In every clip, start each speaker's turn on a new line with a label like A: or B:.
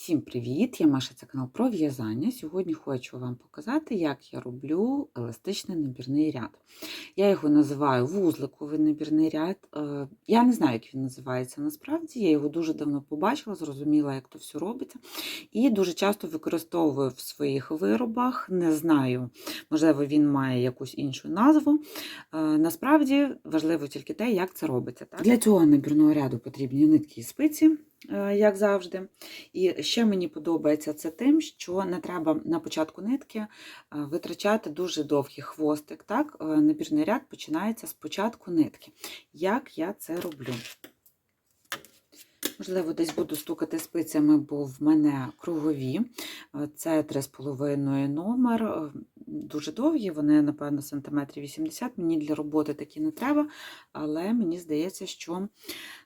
A: Всім привіт! Я Маша, це канал про в'язання. Сьогодні хочу вам показати, як я роблю еластичний набірний ряд. Я його називаю вузликовий набірний ряд. Е, Я не знаю, як він називається насправді. Я його дуже давно побачила, зрозуміла, як то все робиться. І дуже часто використовую в своїх виробах. Не знаю, можливо, він має якусь іншу назву. Е, Насправді важливо тільки те, як це робиться. Так? Для цього набірного ряду потрібні нитки і спиці. Е, Як завжди. І ще мені подобається це тим, що не треба на початку нитки е, витрачати дуже довгий хвостик. Так? Е, Набірний ряд починається з початку нитки. Як я це роблю? Можливо, десь буду стукати спицями, бо в мене кругові. Е, Це 3,5 номер. е, Дуже довгі, вони, напевно, сантиметрів 80. Мені для роботи такі не треба, але мені здається, що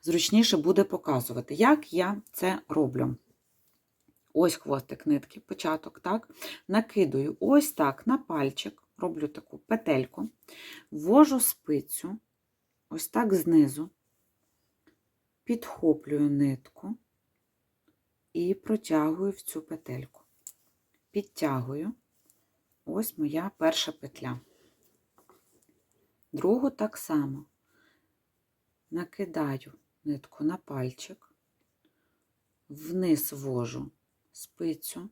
A: зручніше буде показувати, як я це роблю. Ось хвостик нитки, початок, так. Накидую ось так на пальчик, роблю таку петельку, ввожу спицю, ось так знизу, підхоплюю нитку і протягую в цю петельку. Підтягую. Ось моя перша петля. Другу так само накидаю нитку на пальчик, вниз ввожу спицю,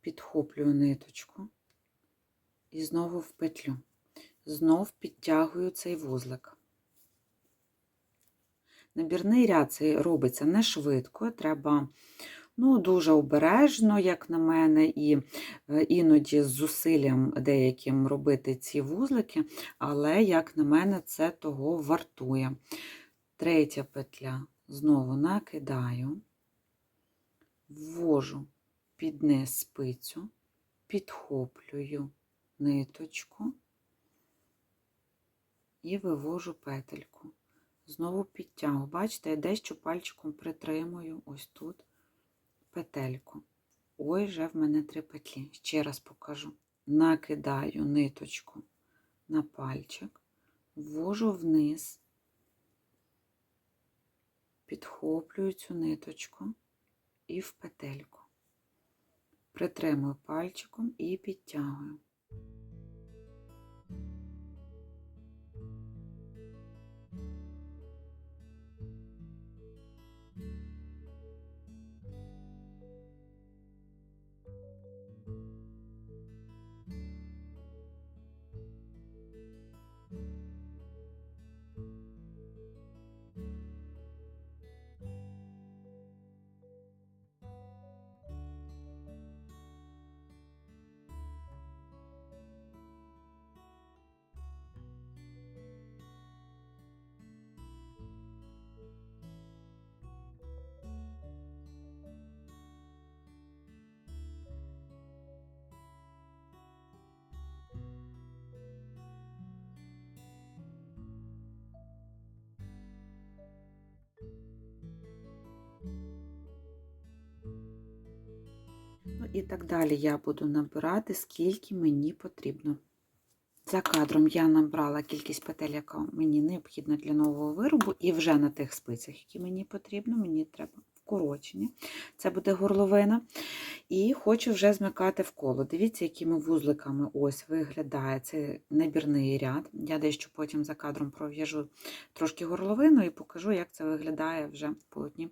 A: підхоплюю ниточку і знову в петлю. Знов підтягую цей вузлик. Набірний ряд цей робиться не швидко, треба ну, дуже обережно, як на мене, і е, іноді з зусиллям деяким робити ці вузлики, але, як на мене, це того вартує. Третя петля знову накидаю, ввожу під низ спицю, підхоплюю ниточку і вивожу петельку. Знову підтягую. Бачите, я дещо пальчиком притримую ось тут петельку. Ой, вже в мене три петлі. Ще раз покажу. Накидаю ниточку на пальчик, ввожу вниз, підхоплюю цю ниточку і в петельку. Притримую пальчиком і підтягую. І так далі я буду набирати, скільки мені потрібно. За кадром я набрала кількість петель, яка мені необхідна для нового виробу, і вже на тих спицях, які мені потрібно, мені треба вкорочення. Це буде горловина. І хочу вже змикати в коло. Дивіться, якими вузликами ось виглядає цей набірний ряд. Я дещо потім за кадром пров'яжу трошки горловину і покажу, як це виглядає вже в полотні,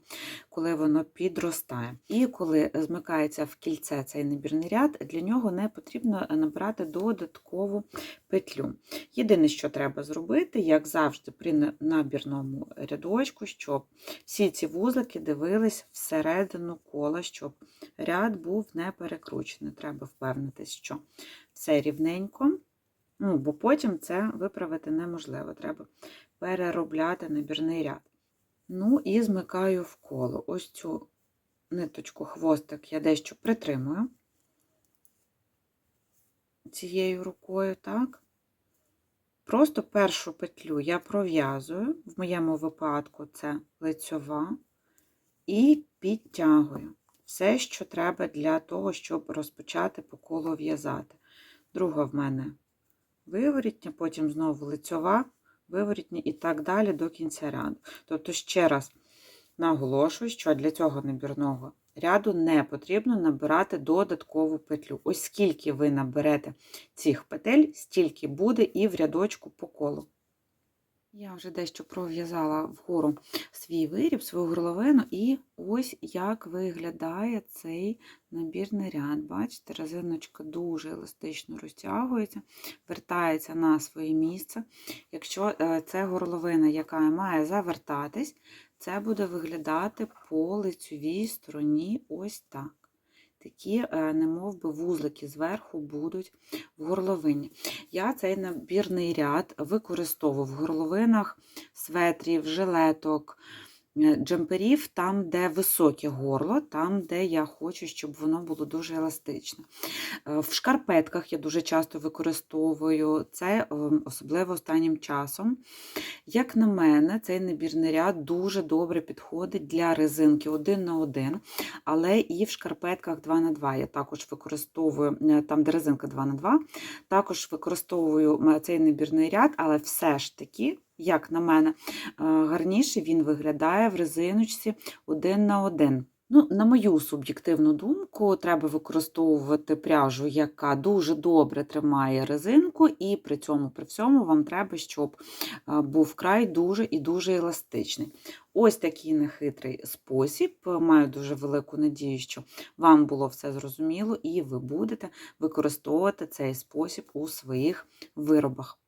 A: коли воно підростає. І коли змикається в кільце цей набірний ряд, для нього не потрібно набирати додаткову петлю. Єдине, що треба зробити, як завжди, при набірному рядочку, щоб всі ці вузлики дивились всередину кола, щоб ряд був не перекручений. Треба впевнитись, що все рівненько, ну, бо потім це виправити неможливо. Треба переробляти набірний ряд. Ну і змикаю в коло. Ось цю ниточку, хвостик я дещо притримую цією рукою, так? Просто першу петлю я пров'язую, в моєму випадку це лицьова, і підтягую все, що треба для того, щоб розпочати по колу в'язати. Друга в мене виворітня, потім знову лицьова, виворітня і так далі до кінця ряду. Тобто, ще раз Наголошую, що для цього набірного ряду не потрібно набирати додаткову петлю. Ось скільки ви наберете цих петель, стільки буде і в рядочку по колу. Я вже дещо пров'язала вгору свій виріб, свою горловину, і ось як виглядає цей набірний ряд. Бачите, резиночка дуже еластично розтягується, вертається на своє місце. Якщо е, це горловина, яка має завертатись, це буде виглядати по лицевій стороні ось так. Такі, е, немов би вузлики зверху будуть в горловині. Я цей набірний ряд використовую в горловинах светрів, жилеток, джемперів, там, де високе горло, там, де я хочу, щоб воно було дуже еластичне. Е, В шкарпетках я дуже часто використовую це, ем, особливо останнім часом. Як на мене, цей набірний ряд дуже добре підходить для резинки 1 на 1, але і в шкарпетках 2 на 2 я також використовую, е, там, де резинка 2 на 2 також використовую цей набірний ряд, але все ж таки, як на мене, е, гарніше він виглядає в резиночці 1 на 1. Ну, на мою суб'єктивну думку, треба використовувати пряжу, яка дуже добре тримає резинку, і при цьому при всьому вам треба, щоб е, був край дуже і дуже еластичний. Ось такий нехитрий спосіб. Маю дуже велику надію, що вам було все зрозуміло, і ви будете використовувати цей спосіб у своїх виробах.